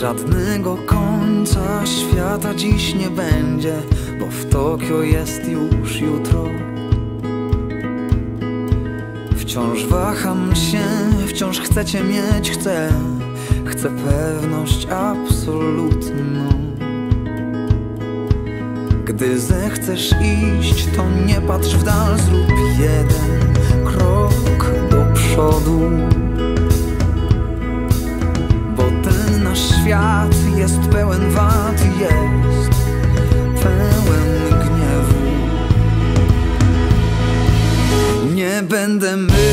Żadnego końca świata dziś nie będzie, bo w Tokio jest już jutro. Wciąż waham się, wciąż chcecie mieć, chcę, chcę pewność absolutną. Gdy zechcesz iść, to nie patrz w dal, zrób jeden krok do przodu. Świat jest pełen wad, jest pełen gniewu. Nie będę myśleć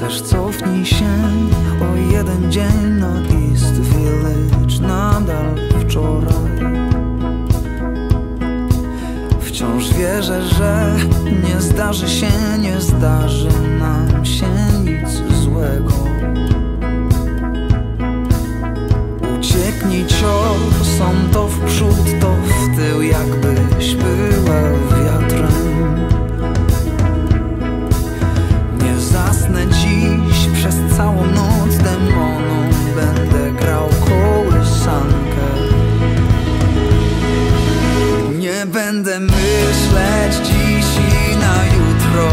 Chcesz cofnij się. O jeden dzień na East Village Nadal wczoraj. Wciąż wierzę, że nie zdarzy się, nie zdarzy nam się Nie będę myśleć dziś i na jutro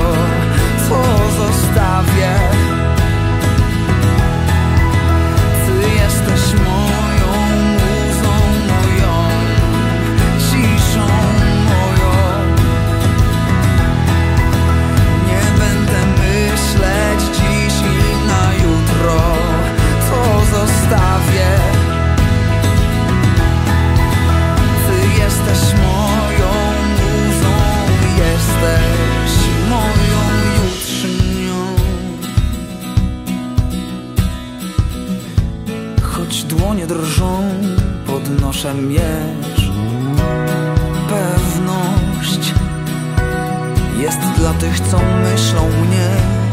Co zostawię dłonie drżą, podnoszę miecz. Pewność jest dla tych, co myślą mnie.